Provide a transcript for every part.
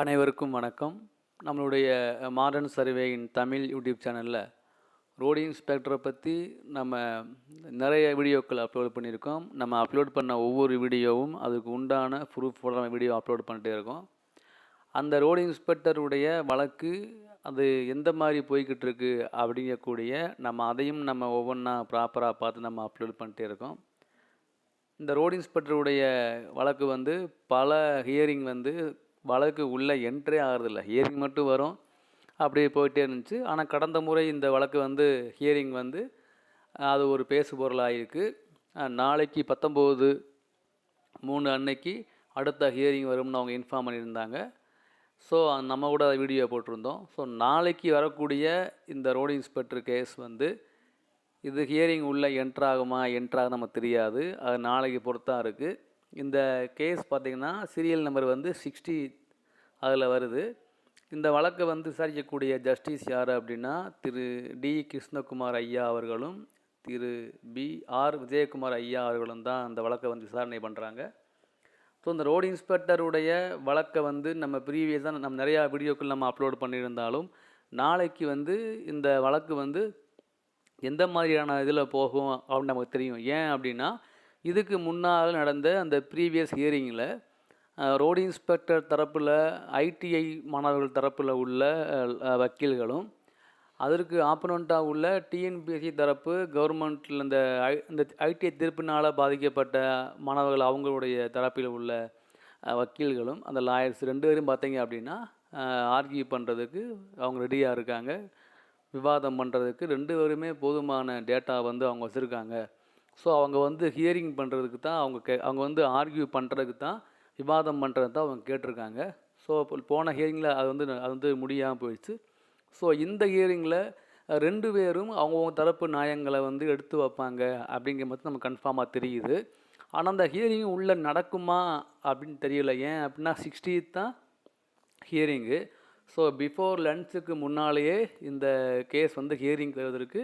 அனைவருக்கும் வணக்கம். நம்மளுடைய மாடர்ன் சர்வேயின் தமிழ் யூடியூப் சேனலில் ரோடு இன்ஸ்பெக்டரை பற்றி நம்ம நிறைய வீடியோக்கள் அப்லோட் பண்ணியிருக்கோம். நம்ம அப்லோட் பண்ண ஒவ்வொரு வீடியோவும் அதுக்கு உண்டான ப்ரூஃபோட நம்ம வீடியோ அப்லோட் பண்ணிட்டே இருக்கோம். அந்த ரோடு இன்ஸ்பெக்டருடைய வழக்கு அது எந்த மாதிரி போய்கிட்டு இருக்கு அப்படிங்கக்கூடிய நம்ம அதையும் நம்ம ஒவ்வொன்றா ப்ராப்பராக பார்த்து நம்ம அப்லோட் பண்ணிட்டே இருக்கோம். இந்த ரோடு இன்ஸ்பெக்டருடைய வழக்கு வந்து பல ஹியரிங் வந்து வழக்கு உள்ளே என்ட்ரே ஆகிறதில்ல. ஹியரிங் மட்டும் வரும். அப்படியே போயிட்டே இருந்துச்சு. ஆனால் கடந்த முறை இந்த வழக்கு வந்து ஹியரிங் வந்து அது ஒரு பேசு பொருளாகிருக்கு நாளைக்கு பத்தொம்போது மூணு அன்னைக்கு அடுத்த ஹியரிங் வரும்னு அவங்க இன்ஃபார்ம் பண்ணியிருந்தாங்க. ஸோ நம்ம கூட வீடியோ போட்டிருந்தோம். ஸோ நாளைக்கு வரக்கூடிய இந்த ரோடு இன்ஸ்பெக்டர் கேஸ் வந்து இது ஹியரிங் உள்ளே என்ட்ராகுமா என்ட்ராக நமக்கு தெரியாது. அது நாளைக்கு பொறுத்தான் இருக்குது இந்த கேஸ் பார்த்திங்கன்னா சீரியல் நம்பர் வந்து சிக்ஸ்டி அதில் வருது. இந்த வழக்கை வந்து விசாரிக்கக்கூடிய ஜஸ்டிஸ் யார் அப்படின்னா திரு டி கிருஷ்ணகுமார் ஐயா அவர்களும் திரு பி ஆர் விஜயகுமார் ஐயா அவர்களும் தான் அந்த வழக்கை வந்து விசாரணை பண்ணுறாங்க ஸோ இந்த ரோடு இன்ஸ்பெக்டருடைய வழக்கை வந்து நம்ம ப்ரீவியஸாக நம்ம நிறையா வீடியோக்கள் நம்ம அப்லோட் பண்ணியிருந்தாலும் நாளைக்கு வந்து இந்த வழக்கு வந்து எந்த மாதிரியான இதில் போகும் அப்படின்னு நமக்கு தெரியும். ஏன் அப்படின்னா இதுக்கு முன்னால் நடந்த அந்த ப்ரீவியஸ் ஹியரிங்கில் ரோடு இன்ஸ்பெக்டர் தரப்பில் ஐடிஐ மாணவர்கள் தரப்பில் உள்ள வக்கீல்களும் அதற்கு ஆப்பனண்ட்டாக உள்ள டிஎன்பிஎஸ்சி தரப்பு கவர்மெண்ட்டில் இந்த ஐ இந்த ஐடிஐ தீர்ப்பினால் பாதிக்கப்பட்ட மாணவர்கள் அவங்களுடைய தரப்பில் உள்ள வக்கீல்களும் அந்த லாயர்ஸ் ரெண்டு பேரும் பார்த்தீங்க அப்படின்னா ஆர்கியூ பண்ணுறதுக்கு அவங்க ரெடியாக இருக்காங்க. விவாதம் பண்ணுறதுக்கு ரெண்டு பேருமே போதுமான டேட்டா வந்து அவங்க வச்சுருக்காங்க. ஸோ அவங்க வந்து ஹியரிங் பண்ணுறதுக்கு தான் அவங்க கே அவங்க வந்து ஆர்கியூ பண்ணுறதுக்கு தான் விவாதம் பண்ணுறது தான் அவங்க கேட்டிருக்காங்க. ஸோ போன ஹியரிங்கில் அது வந்து அது வந்து முடியாமல் போயிடுச்சு. ஸோ இந்த ஹியரிங்கில் ரெண்டு பேரும் அவங்கவுங்க தரப்பு நியாயங்களை வந்து எடுத்து வைப்பாங்க அப்படிங்கிற மாதிரி நமக்கு கன்ஃபார்மாக தெரியுது. ஆனால் அந்த ஹியரிங் உள்ளே நடக்குமா அப்படின்னு தெரியல. ஏன் அப்படின்னா சிக்ஸ்டி தான் ஹியரிங்கு ஸோ பிஃபோர் லன்ச்சுக்கு முன்னாலேயே இந்த கேஸ் வந்து ஹியரிங் வருவதற்கு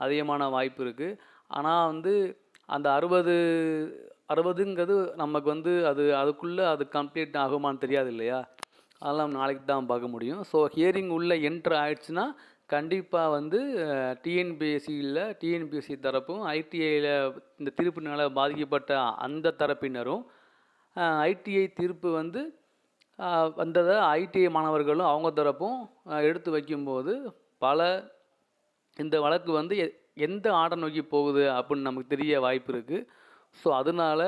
அதிகமான வாய்ப்பு இருக்குது ஆனால் வந்து அந்த அறுபது அறுபதுங்கிறது நமக்கு வந்து அது அதுக்குள்ளே அது கம்ப்ளீட் ஆகுமான்னு தெரியாது இல்லையா? அதெல்லாம் நாளைக்கு தான் பார்க்க முடியும். ஸோ ஹியரிங் உள்ளே என்ட்ரு ஆயிடுச்சுன்னா கண்டிப்பாக வந்து டிஎன்பிஎஸ்சியில் டிஎன்பிஎஸ்சி தரப்பும் ஐடிஐயில் இந்த தீர்ப்பினால் பாதிக்கப்பட்ட அந்த தரப்பினரும் ஐடிஐ தீர்ப்பு வந்து வந்ததை ஐடிஐ மாணவர்களும் அவங்க தரப்பும் எடுத்து வைக்கும்போது பல இந்த வழக்கு வந்து எந்த ஆடை நோக்கி போகுது அப்படின்னு நமக்கு தெரிய வாய்ப்பு இருக்குது ஸோ அதனால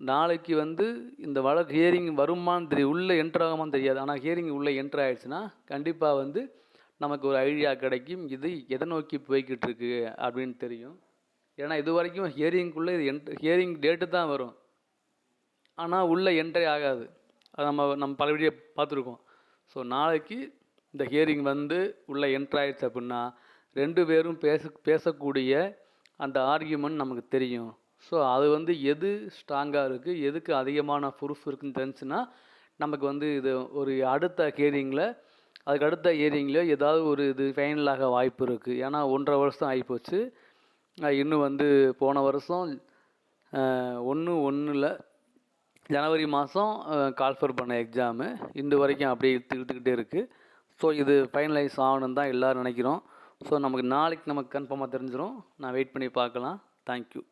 நாளைக்கு வந்து இந்த வழக்கு ஹியரிங் வருமான்னு தெரியும் உள்ளே என்ட்ரு ஆகுமான்னு தெரியாது. ஆனால் ஹியரிங் உள்ளே என்ட்ரு ஆகிடுச்சுன்னா கண்டிப்பாக வந்து நமக்கு ஒரு ஐடியா கிடைக்கும். இது எதை நோக்கி போய்கிட்டு இருக்கு அப்படின்னு தெரியும். ஏன்னா இது வரைக்கும் ஹியரிங்குள்ளே இது என்ட் ஹியரிங் டேட்டு தான் வரும். ஆனால் உள்ளே என்ட்ரே ஆகாது. அது நம்ம நம்ம பல வீடியோ பார்த்துருக்கோம். ஸோ நாளைக்கு இந்த ஹியரிங் வந்து உள்ளே என்ட்ரு ஆயிடுச்சு அப்படின்னா ரெண்டு பேரும் பேச பேசக்கூடிய அந்த ஆர்கியூமெண்ட் நமக்கு தெரியும். ஸோ அது வந்து எது ஸ்ட்ராங்காக இருக்குது எதுக்கு அதிகமான ப்ரூஃப் இருக்குன்னு தெரிஞ்சுன்னா நமக்கு வந்து இது ஒரு அடுத்த ஹியரிங்கில் அதுக்கு அடுத்த ஹியரிங்கில் ஏதாவது ஒரு இது ஃபைனலாக வாய்ப்பு இருக்குது ஏன்னா ஒன்றரை வருஷம் ஆகிப்போச்சு இன்னும் வந்து போன வருஷம் ஒன்று ஒன்றில் ஜனவரி மாதம் கால்ஃபர் பண்ண எக்ஸாமு இந்த வரைக்கும் அப்படியே இழுத்துக்கிட்டே இருக்குது ஸோ இது ஃபைனலைஸ் ஆகணும் தான் எல்லோரும் நினைக்கிறோம். ஸோ நமக்கு நாளைக்கு நமக்கு கன்ஃபார்மாக தெரிஞ்சிடும் நான் வெயிட் பண்ணி பார்க்கலாம். தேங்க்யூ